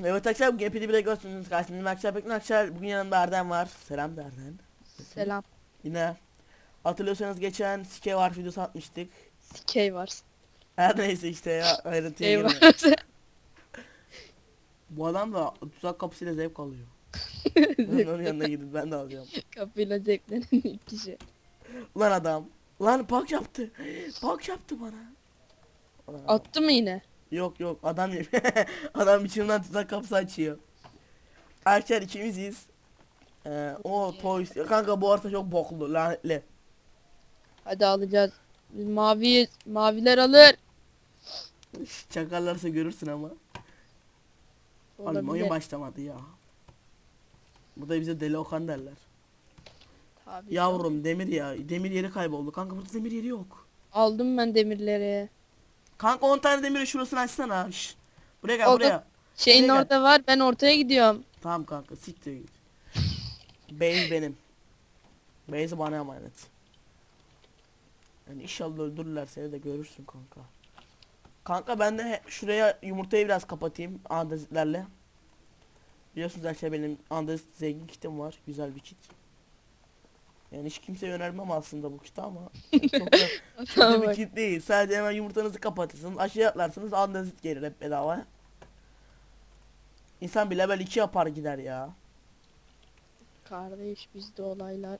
Evet arkadaşlar bugün hepinizi bile görsünüz karşımda Akşar Bekir Akşar bugün yanımda Erdem var selam da Erdem Selam. yine hatırlıyorsanız geçen Sike var videosu atmıştık Sikey var. her neyse işte ya ayrıntıya girme bu adam da tuzak kapısıyla zevk alıyor ben onun yanına gidip ben de alacağım Kapıyla zevklenen ilk kişi. ulan adam lan pak yaptı pak yaptı bana Ulan adam. Attı mı yine? Yok yok adam adam içinden tuzak kapısı açıyor. Arkadaşlar ikimiziz. Ee, o toys kanka bu arada çok boklu lanetli. Hadi alacağız. Biz mavi maviler alır. Çakarlarsa görürsün ama. Oğlum oyun başlamadı ya. Bu da bize deli Okan derler. Tabii. Yavrum demir ya. Demir yeri kayboldu. Kanka burada demir yeri yok. Aldım ben demirleri. Kanka 10 tane demiri şurasını açsana. Şş. Buraya gel buraya. Şeyin gel. orada var. Ben ortaya gidiyorum. Tamam kanka siktir git. Base benim. Base bana emanet. Yani inşallah öldürürler seni de görürsün kanka. Kanka ben de he- şuraya yumurtayı biraz kapatayım andezitlerle. Biliyorsunuz arkadaşlar benim andezit zengin kitim var. Güzel bir kit. Yani hiç kimseye önermem aslında bu kiti ama çok da, çok da Tamam bir kit değil. Sadece hemen yumurtanızı kapatırsınız. Aşağıya atlarsınız andezit gelir hep bedava. İnsan bir level 2 yapar gider ya. Kardeş bizde olaylar.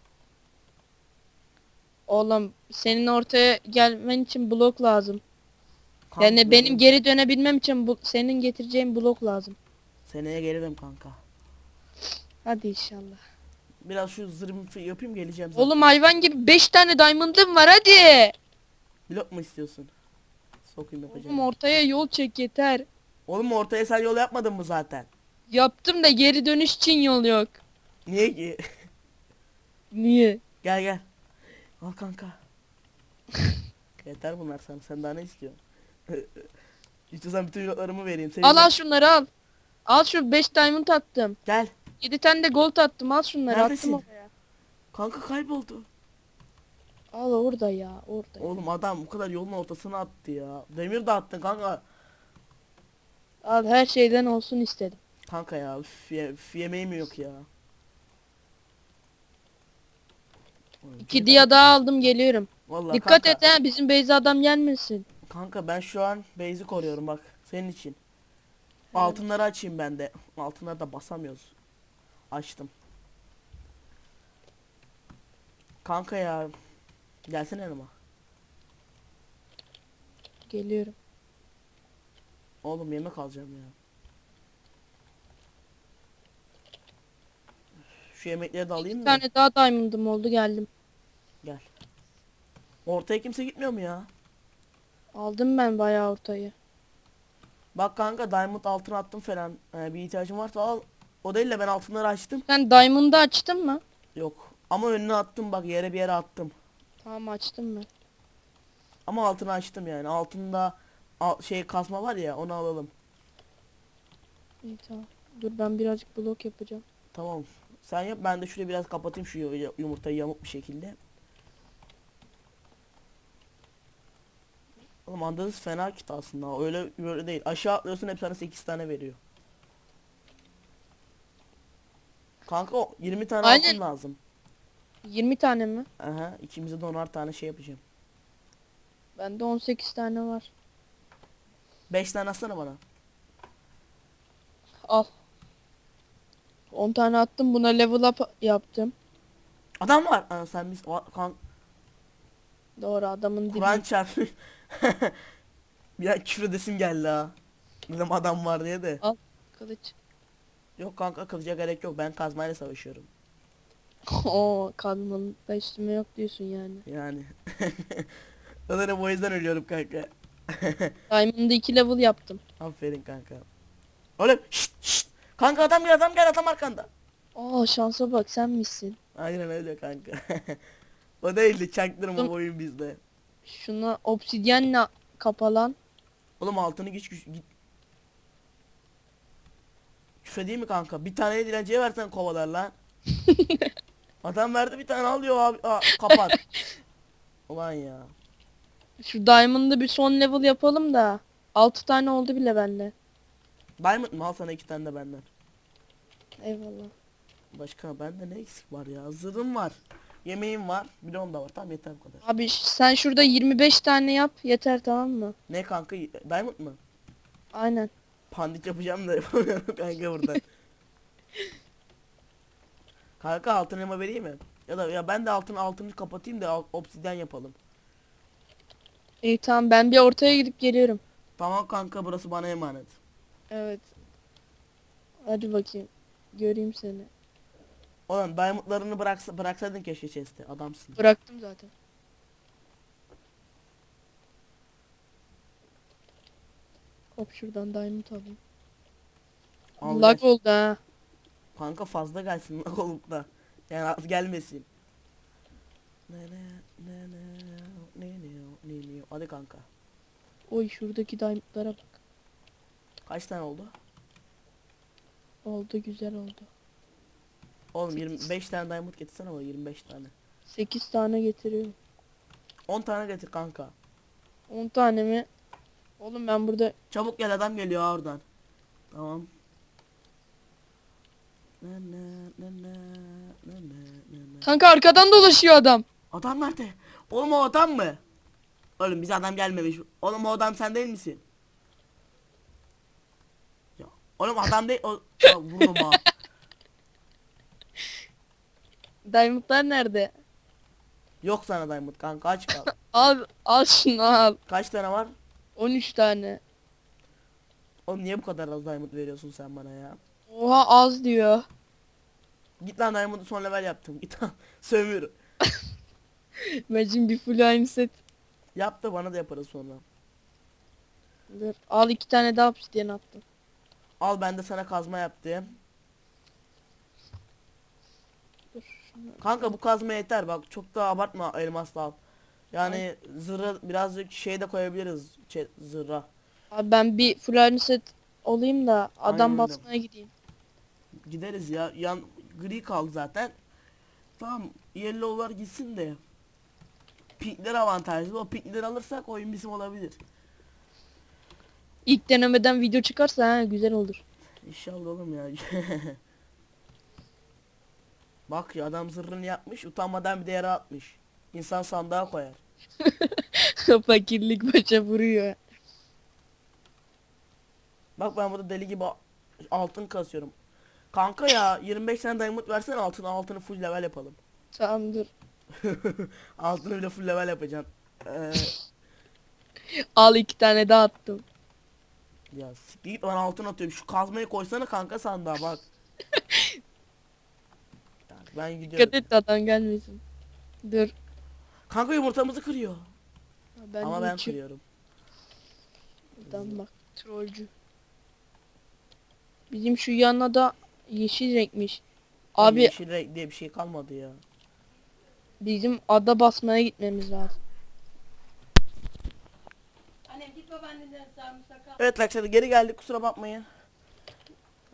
Oğlum senin ortaya gelmen için blok lazım. Kanka, Yani benim geri dönebilmem için bu senin getireceğin blok lazım. Seneye gelirim kanka. Hadi inşallah. Biraz şu zırhımı yapayım geleceğim zaten. Oğlum hayvan gibi 5 tane diamond'ım var hadi. Blok mu istiyorsun? Sokayım yapacağım. Oğlum ortaya yol çek yeter. Oğlum ortaya sen yol yapmadın mı zaten? Yaptım da geri dönüş için yol yok. Niye ki? Niye? gel gel. Al kanka. Yeter bunlar sana. Sen daha ne istiyorsun? İstiyorsan bütün yollarımı vereyim. Senin Al al şunları al. Al şu 5 diamond attım. Gel. 7 tane de gold attım. Al şunları Neredesin? attım oraya. Kanka kayboldu. Al orada ya orada. Oğlum adam bu kadar yolun ortasına attı ya. Demir de attın kanka. Al her şeyden olsun istedim. Kanka ya üf, ye, üf, yemeğim yok ya. 2 diye daha aldım geliyorum. Vallahi Dikkat kanka, et ha bizim Beyza adam gelmesin. Kanka ben şu an base'i koruyorum bak senin için. Altınları açayım ben de. Altınları da basamıyoruz. Açtım. Kanka ya. Gelsene yanıma. Geliyorum. Oğlum yemek alacağım ya. Şu yemekleri de alayım Bir mı? tane daha diamond'ım oldu geldim. Gel. Ortaya kimse gitmiyor mu ya? Aldım ben bayağı ortayı. Bak kanka diamond altın attım falan. Ee, bir ihtiyacın varsa al. O değil de ben altınları açtım. Sen diamond'ı açtın mı? Yok. Ama önüne attım bak yere bir yere attım. Tamam açtım ben. Ama altını açtım yani. Altında al- şey kasma var ya onu alalım. İyi tamam. Dur ben birazcık blok yapacağım. Tamam. Sen yap ben de şurayı biraz kapatayım şu yu- yumurtayı yamuk bir şekilde. Oğlum andalız fena kit aslında. Öyle böyle değil. Aşağı atlıyorsun hep sana 8 tane veriyor. Kanka o 20 tane Aynen. altın lazım. 20 tane mi? Aha ikimize de 10'ar tane şey yapacağım. Bende 18 tane var. 5 tane atsana bana. Al. 10 tane attım buna level up yaptım. Adam var. Aa, sen biz o- kan Doğru adamın dibi. Kur'an çarpı. bir an küfür edesim geldi ha. Dedim adam var diye de. Kılıç. Yok kanka kılıca gerek yok. Ben kazmayla savaşıyorum. Oo kadının da üstüme yok diyorsun yani. Yani. Sanırım o yüzden ölüyorum kanka. Diamond'ı 2 level yaptım. Aferin kanka. Oğlum şşt şşt. Kanka adam gel adam gel adam arkanda. Aa şansa bak sen misin? Aynen öyle kanka. o değildi çaktırma Oğlum. bu oyun bizde. Şuna obsidyenle kapalan. Oğlum altını güç git. Küfe değil mi kanka? Bir tane dilenciye versen kovalar lan. Adam verdi bir tane alıyor abi. Aa, kapat. Ulan ya. Şu Diamond'ı bir son level yapalım da. 6 tane oldu bile bende. Diamond mı al sana iki tane de benden. Eyvallah. Başka bende ne eksik var ya? Zırhım var. Yemeğim var. Bir de onda var. Tamam yeter bu kadar. Abi sen şurada 25 tane yap yeter tamam mı? Ne kanka? Diamond mı? Aynen. Pandik yapacağım da yapamıyorum kanka burada. kanka altın elma vereyim mi? Ya da ya ben de altın altını kapatayım da obsidyen yapalım. İyi tamam ben bir ortaya gidip geliyorum. Tamam kanka burası bana emanet. Evet. Hadi bakayım. Göreyim seni. Oğlum diamondlarını bıraksa, bıraksaydın keşke chest'e. Adamsın. Bıraktım zaten. Hop şuradan diamond alayım. Al Lag oldu ha. Kanka fazla gelsin lag olup da. Yani az gelmesin. Ne ne ne ne ne ne ne ne Hadi kanka. Oy şuradaki diamondlara bak. Kaç tane oldu? Oldu güzel oldu. Oğlum 25 tane diamond getirsene bana 25 tane. 8 tane getiriyorum. 10 tane getir kanka. 10 tane mi? Oğlum ben burada Çabuk gel adam geliyor ha oradan. Tamam. Kanka arkadan dolaşıyor adam. Adam nerede? Oğlum o adam mı? Oğlum bize adam gelmemiş. Oğlum o adam sen değil misin? Ya oğlum adam değil o ya, vururum ha. Diamondlar nerede? Yok sana diamond kanka aç kal. Al al şunu al. Kaç tane var? 13 tane. Oğlum niye bu kadar az diamond veriyorsun sen bana ya? Oha az diyor. Git lan diamond'ı son level yaptım. Git lan. Ben şimdi bir full aynı set. Yap da bana da yaparız sonra. Dur. Al iki tane daha obsidian attım. Al ben de sana kazma yaptım. Dur. şunu- Kanka bu kazma yeter bak çok da abartma elmasla al. Yani zırha birazcık şey de koyabiliriz çe- zırha. Abi ben bir full set olayım da adam Aynen öyle. basmaya gideyim. Gideriz ya. Yan gri kaldı zaten. Tamam yellow'lar gitsin de. Pinkler avantajlı. O pinkleri alırsak oyun bizim olabilir. İlk denemeden video çıkarsa ha güzel olur. İnşallah oğlum ya. Bak ya adam zırhını yapmış utanmadan bir de yere atmış. İnsan sandığa koyar. Fakirlik başa vuruyor. Bak ben burada deli gibi altın kasıyorum. Kanka ya 25 tane diamond versene altın altını full level yapalım. Tamam dur. altını bile full level yapacaksın. Ee, Al iki tane daha attım. ya siktir git bana altın atıyorum. Şu kazmayı koysana kanka sandığa bak. Ben gidiyorum. Dikkat et de adam gelmesin. Dur. Kanka yumurtamızı kırıyor. Ben Ama ben uçuyorum. kırıyorum. Adam bak trollcü. Bizim şu yana da yeşil renkmiş. Abi Yeşil renk diye bir şey kalmadı ya. bizim ada basmaya gitmemiz lazım. Annem git babaannenden sarımsak al. Evet arkadaşlar geri geldik kusura bakmayın.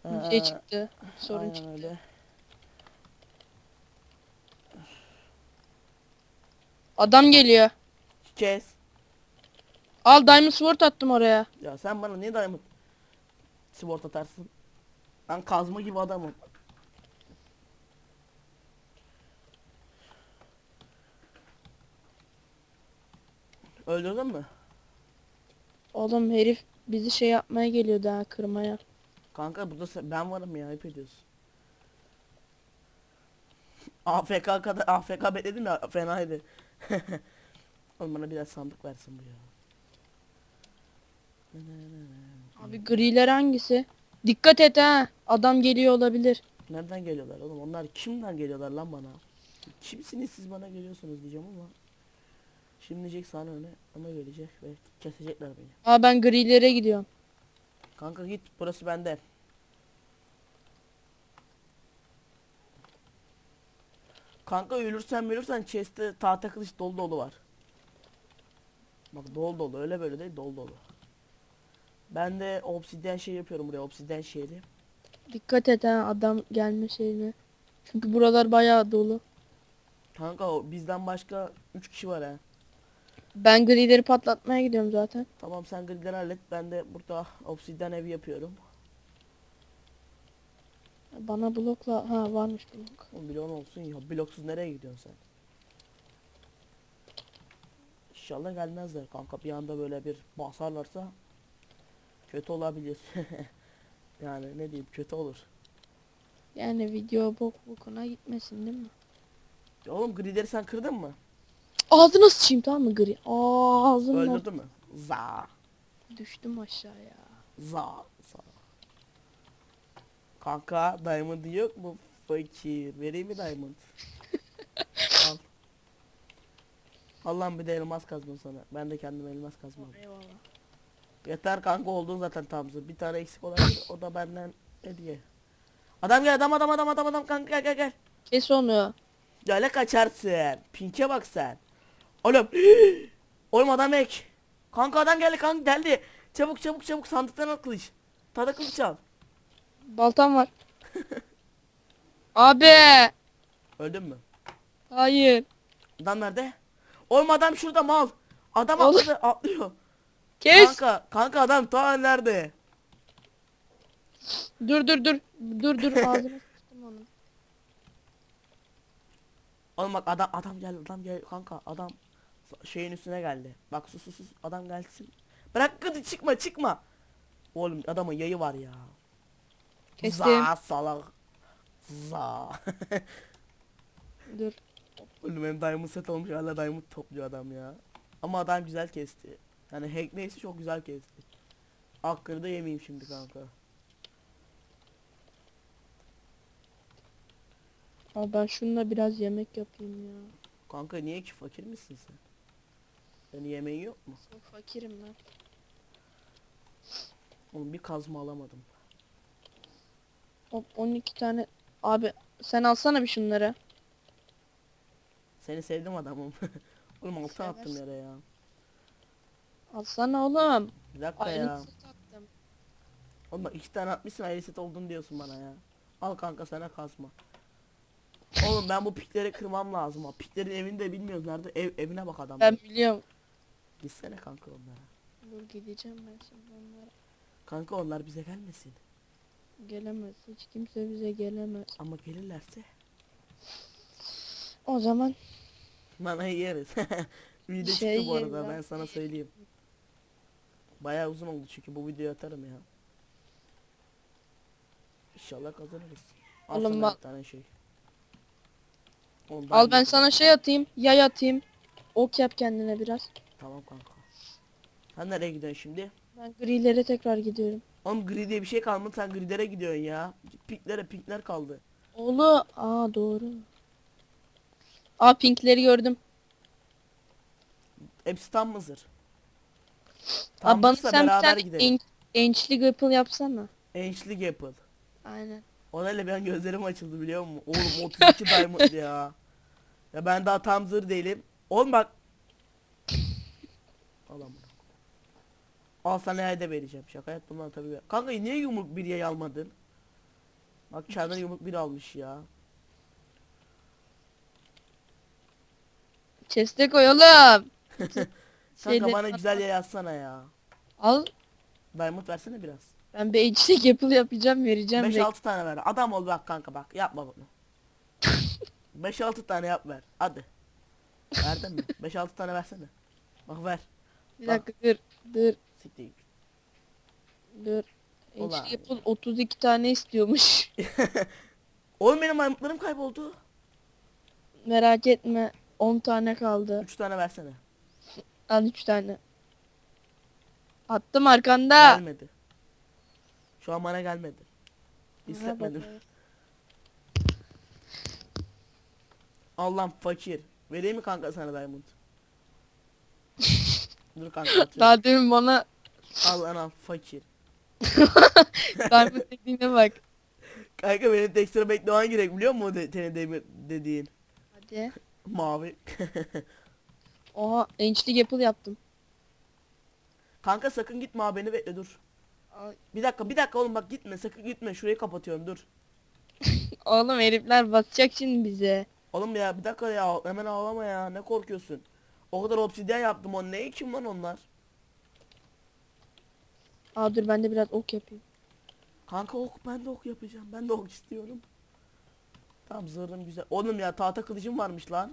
Bir Ee, şey çıktı. Sorun aynen çıktı. öyle. Adam geliyor. Kes. Al diamond sword attım oraya. Ya sen bana niye diamond sword atarsın? Ben kazma gibi adamım. Öldürdün mü? Oğlum herif bizi şey yapmaya geliyor daha kırmaya. Kanka burada sen- ben varım ya hep ediyorsun. AFK kadar AFK bekledim ya fenaydı. Oğlum bana biraz sandık versin bu ya. Abi griler hangisi? Dikkat et ha. Adam geliyor olabilir. Nereden geliyorlar oğlum? Onlar kimden geliyorlar lan bana? Kimsiniz siz bana geliyorsunuz diyeceğim ama. Şimdi diyecek sana öne ama gelecek ve kesecekler beni. Aa ben grilere gidiyorum. Kanka git burası bende. Kanka ölürsen ölürsen chest'te tahta kılıç dolu dolu var. Bak dolu dolu öyle böyle değil dolu dolu. Ben de obsidyen şey yapıyorum buraya obsidyen şehri. Dikkat et ha adam gelme şeyine. Çünkü buralar bayağı dolu. Kanka o bizden başka 3 kişi var ha. Ben grileri patlatmaya gidiyorum zaten. Tamam sen gridleri hallet ben de burada obsidyen evi yapıyorum. Bana blokla ha varmış blok. Oğlum blok olsun ya. Bloksuz nereye gidiyorsun sen? İnşallah gelmezler kanka. Bir anda böyle bir basarlarsa kötü olabilir. yani ne diyeyim kötü olur. Yani video bok bokuna gitmesin değil mi? Ya oğlum grileri sen kırdın mı? Ağzına sıçayım tamam mı gri? Ağzımla Öldürdün mü? Za. düştüm aşağıya. Za. Za. Kanka diamond yok mu? Fakir. Vereyim mi diamond? Al. Allah'ım bir de elmas kazdım sana. Ben de kendim elmas kazmadım. Eyvallah. Yeter kanka oldun zaten tamzı. Bir tane eksik olabilir. O da benden hediye. Adam gel adam adam adam adam adam kanka gel gel gel. Kes onu. Öyle kaçarsın. Pink'e bak sen. Oğlum. Oğlum adam ek. Kanka adam geldi kanka geldi. Çabuk çabuk çabuk sandıktan al kılıç. Tada kılıç al. Baltam var. Abi. Öldün mü? Hayır. Adam nerede? Oğlum adam şurada mal. Adam Oğlum. atladı atlıyor. Kes. Kanka kanka adam ta nerede? Dur dur dur. Dur dur ağzına sıçtım onu. Oğlum bak adam adam geldi adam gel kanka adam şeyin üstüne geldi. Bak sus sus sus adam gelsin. Bırak kızı çıkma çıkma. Oğlum adamın yayı var ya. Kestim. Za salak. Za. Dur. Oğlum benim diamond set olmuş hala diamond topluyor adam ya. Ama adam güzel kesti. Yani hack neyse çok güzel kesti. Hakkını da yemeyeyim şimdi kanka. Abi ben şununla biraz yemek yapayım ya. Kanka niye ki fakir misin sen? Senin yemeğin yok mu? Çok fakirim ben. Oğlum bir kazma alamadım. Hop 12 tane. Abi sen alsana bir şunları. Seni sevdim adamım. Oğlum altı attım Seversin. yere ya. Alsana oğlum. Bir dakika ya. set attım. Oğlum bak iki tane atmışsın ayrı set oldun diyorsun bana ya. Al kanka sana kazma. Oğlum ben bu pikleri kırmam lazım. ha. Piklerin evini de bilmiyoruz nerede. Ev, evine bak adam. Ben biliyorum. Gitsene kanka onlara. Dur gideceğim ben şimdi onlara. Kanka onlar bize gelmesin. Gelemez. Hiç kimse bize gelemez. Ama gelirlerse O zaman bana yeriz. Video Şey çıktı bu arada ha. ben sana söyleyeyim. Bayağı uzun oldu çünkü bu videoyu atarım ya. İnşallah kazanırız. Al Oğlum sana bak- bir tane şey. Oğlum al ben sana şey atayım. Yay atayım. Ok yap kendine biraz. Tamam kanka. Sen nereye gidiyorsun şimdi? Ben grilere tekrar gidiyorum. Oğlum gri diye bir şey kalmadı sen gridere gidiyorsun ya. Pinklere pinkler kaldı. Oğlu. Aa doğru. Aa pinkleri gördüm. Hepsi tam mızır. Aa, bana mızırsa sen bir beraber tane gidelim. enç, ençli yapsana. Enchli Apple. Aynen. Ona ben gözlerim açıldı biliyor musun? Oğlum 32 diamond ya. Ya ben daha tam zır değilim. Oğlum bak. Al amına. Al sana yayda vereceğim. Şaka yaptım lan tabii. Kanka niye yumruk bir yay almadın? Bak kendine yumruk bir almış ya. Chest'e koy oğlum. Kanka Şeyleri bana güzel yay atsana ya. Al. Diamond versene biraz. Ben bir ençli gapple yapacağım vereceğim. 5-6 tane ver. Adam ol bak kanka bak. Yapma bunu. 5-6 tane yap ver. Hadi. Verdin mi? 5-6 tane versene. Bak ver. Bir dakika dur. Dur. Siktir. git. Dur. Ulan. Gapple 32 tane istiyormuş. Oğlum benim maymunlarım kayboldu. Merak etme. 10 tane kaldı. 3 tane versene. Al 3 tane. Attım arkanda. Gelmedi. Şu an bana gelmedi. Hissetmedim. Allah'ım fakir. Vereyim mi kanka sana diamond? Dur kanka atıyorum. Daha demin bana Al lan al fakir. diamond dediğine bak. Kanka benim tekstura beklemen gerek biliyor musun o de, de- dediğin? Hadi. Mavi. Oha ençli gapple yaptım. kanka sakın gitme abi beni bekle dur. Ay. Bir dakika bir dakika oğlum bak gitme sakın gitme şurayı kapatıyorum dur. Oğlum herifler basacak şimdi bize. Oğlum ya bir dakika ya hemen ağlama ya ne korkuyorsun. O kadar obsidyen yaptım o ne için lan onlar? Aa dur ben de biraz ok yapayım. Kanka ok ben de ok yapacağım. Ben de ok istiyorum. Tamam zırhım güzel. Oğlum ya tahta kılıcım varmış lan.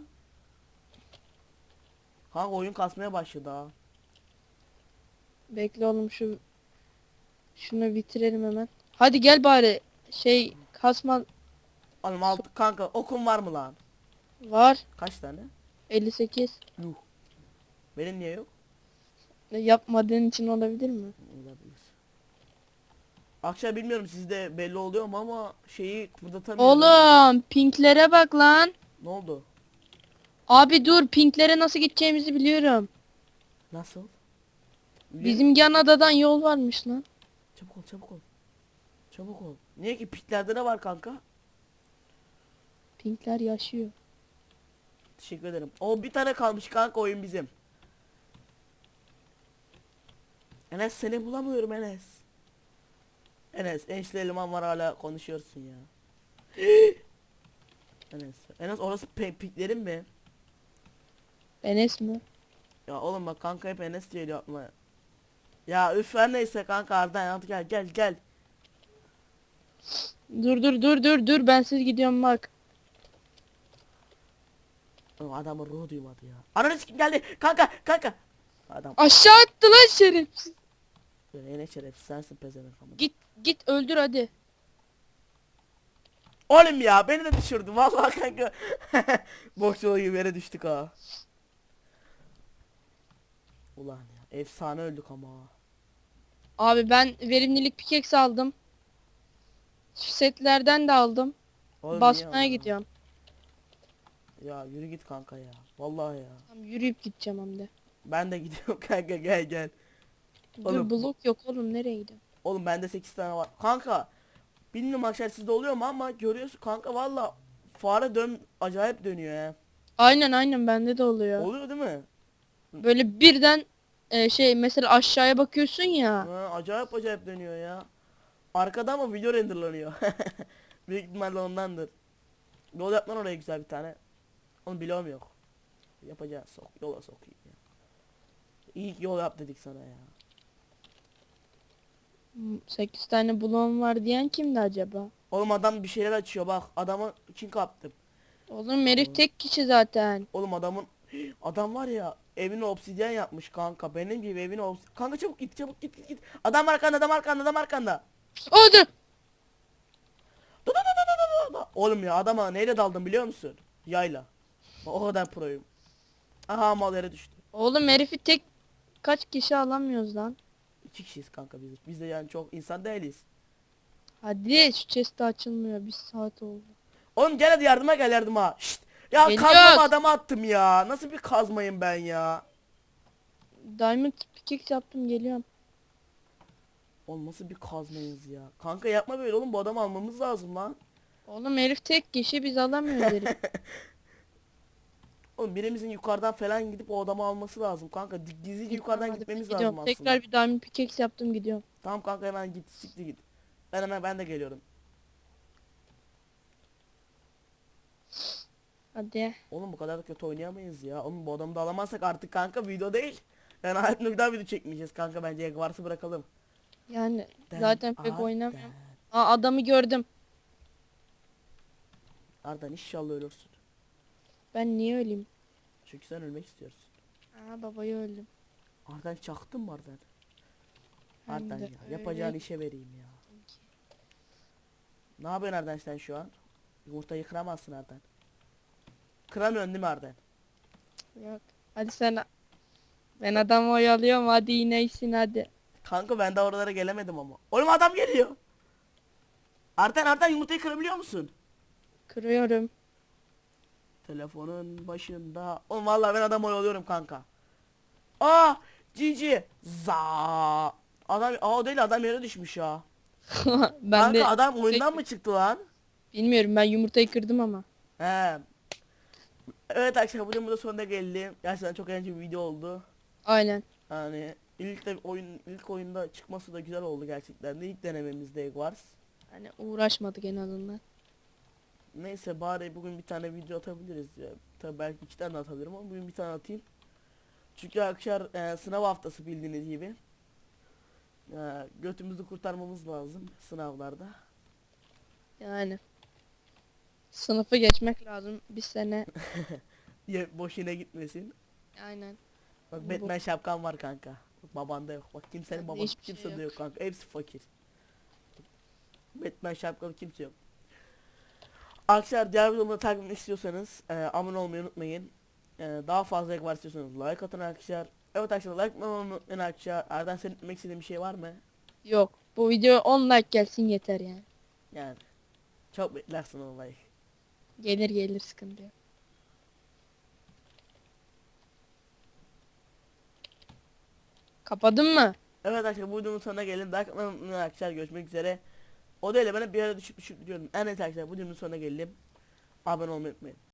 Kanka oyun kasmaya başladı ha. Bekle oğlum şu şunu bitirelim hemen. Hadi gel bari şey kasma Oğlum altı kanka okun var mı lan? var Kaç tane? 58. Yuh. Benim niye yok? Yapmadığın için olabilir mi? Olabilir. Akşam bilmiyorum sizde belli oluyor mu ama şeyi kıpırdatamıyorum. Oğlum pinklere bak lan. Ne oldu? Abi dur pinklere nasıl gideceğimizi biliyorum. Nasıl? Bizim yan adadan yol varmış lan. Çabuk ol çabuk ol. Çabuk ol. Niye ki piklerde ne var kanka? Pinkler yaşıyor. Teşekkür ederim. O bir tane kalmış kanka oyun bizim. Enes seni bulamıyorum Enes. Enes enişte eleman var hala konuşuyorsun ya. Enes. Enes orası piklerin mi? Enes mi? Ya oğlum bak kanka hep Enes diye yapma. Ya üf her neyse kanka Arda hadi gel gel gel. Dur dur dur dur dur ben siz gidiyorum bak. Oğlum adamın ruhu duymadı ya. Ananı sikim geldi kanka kanka. Adam Aşağı attı lan şerefsiz. Böyle Enes şerefsiz sensin pezevenk ama. Git git öldür hadi. Oğlum ya beni de düşürdü vallahi kanka. Boksçuluğu gibi yere düştük ha. Ulan ya efsane öldük ama. Abi ben verimlilik pickaxe aldım. Setlerden de aldım. Oğlum Basmaya gidiyorum. Ya yürü git kanka ya. Vallahi ya. Tamam, yürüyüp gideceğim hem de. Ben de gidiyorum kanka gel gel. Oğlum. Dur blok yok oğlum gidiyorsun? Oğlum bende 8 tane var. Kanka bilmiyorum arkadaşlar sizde oluyor mu ama görüyorsun kanka valla fare dön acayip dönüyor ya. Aynen aynen bende de oluyor. Oluyor değil mi? Böyle birden e, şey mesela aşağıya bakıyorsun ya. Ha, acayip acayip dönüyor ya. Arkada ama video renderlanıyor. Büyük ihtimalle ondandır. Yol yapman oraya güzel bir tane. Onu biliyorum yok. Yapacağız sok. Yola sokayım ya. İyi yol yap dedik sana ya. 8 tane bloğum var diyen kimdi acaba? Oğlum adam bir şeyler açıyor bak. Adamı için kaptım. Oğlum herif tek kişi zaten. Oğlum adamın adam var ya evini obsidyen yapmış kanka. Benim gibi evini obs Kanka çabuk git çabuk git git git. Adam arkanda adam arkanda adam arkanda. Dur. Da, da, da, da, da, da, da. Oğlum ya adama neyle daldım biliyor musun? Yayla. O kadar proyum. Aha mal yere düştü. Oğlum herifi tek kaç kişi alamıyoruz lan. İki kişiyiz kanka biz. Biz de yani çok insan değiliz. Hadi şu chest açılmıyor. Bir saat oldu. Oğlum gel hadi yardıma gel yardıma. Şşt. Ya kazmamı adama attım ya. Nasıl bir kazmayım ben ya. Diamond pickaxe yaptım geliyorum. Oğlum nasıl bir kazmayız ya. Kanka yapma böyle oğlum bu adamı almamız lazım lan. Oğlum herif tek kişi biz alamıyoruz herif. Oğlum birimizin yukarıdan falan gidip o adamı alması lazım kanka. Gizlice yukarıdan gitmemiz gidiyorum. lazım aslında. Tekrar bir diamond pickaxe yaptım gidiyorum. Tamam kanka hemen git siktir git. Ben hemen ben de geliyorum. Hadi. Oğlum bu kadar da kötü oynayamayız ya. Oğlum bu adamı da alamazsak artık kanka video değil. Yani hayatımda bir daha video çekmeyeceğiz kanka bence varsa bırakalım. Yani Den, zaten pek Arden. oynamıyorum. Aa adamı gördüm. Ardan inşallah ölürsün. Ben niye öleyim? Çünkü sen ölmek istiyorsun. Aa babayı öldüm. Ardan çaktın mı Ardan? Hem Ardan de ya öyle yapacağın işe vereyim ya. Ne yapıyorsun Ardan sen şu an? Yumurtayı kıramazsın Ardan. Kıramıyorsun değil mi Ardan? Yok. Hadi sen ben adamı oyalıyorum hadi ineysin hadi. Kanka ben de oralara gelemedim ama. Oğlum adam geliyor. Ardan Ardan yumurtayı kırabiliyor musun? Kırıyorum. Telefonun başında. Oğlum vallahi ben adam oyalıyorum kanka. Aa! Cici! Za! Adam aa değil adam yere düşmüş ya. ben kanka de adam oyundan mı çıktı lan? bilmiyorum ben yumurtayı kırdım ama. He. Evet arkadaşlar bugün burada sonuna geldim. Gerçekten çok eğlenceli bir video oldu. Aynen. Yani ilk de oyun ilk oyunda çıkması da güzel oldu gerçekten de. İlk denememizde Wars. Hani uğraşmadık en azından. Neyse bari bugün bir tane video atabiliriz ya. Tabii belki iki tane atabilirim ama bugün bir tane atayım. Çünkü arkadaşlar e, sınav haftası bildiğiniz gibi. Ee, götümüzü kurtarmamız lazım sınavlarda. Yani. Sınıfı geçmek lazım bir sene. Ya boşuna gitmesin. Aynen. Bak Bu- Batman şapkan var kanka. Babanda yok. Bak kimsenin Bende babası hiçbir şey kimse de yok. yok kanka. Hepsi fakir. Batman şapkalı kimse yok. Arkadaşlar diğer videomu takip istiyorsanız e, abone olmayı unutmayın. E, daha fazla like var istiyorsanız like atın arkadaşlar. Evet arkadaşlar like atmayı unutmayın arkadaşlar. Erden senin etmek istediğin bir şey var mı? Yok. Bu video 10 like gelsin yeter yani. Yani. Çok beklersin o like. Gelir gelir sıkıntı yok. Kapadın mı? Evet arkadaşlar bu videonun sonuna gelin. Like atmayı unutmayın arkadaşlar. Görüşmek üzere. O da öyle bana bir ara düşüp düşüp gidiyorum. En neyse arkadaşlar bu videonun sonuna gelelim. Abone olmayı unutmayın.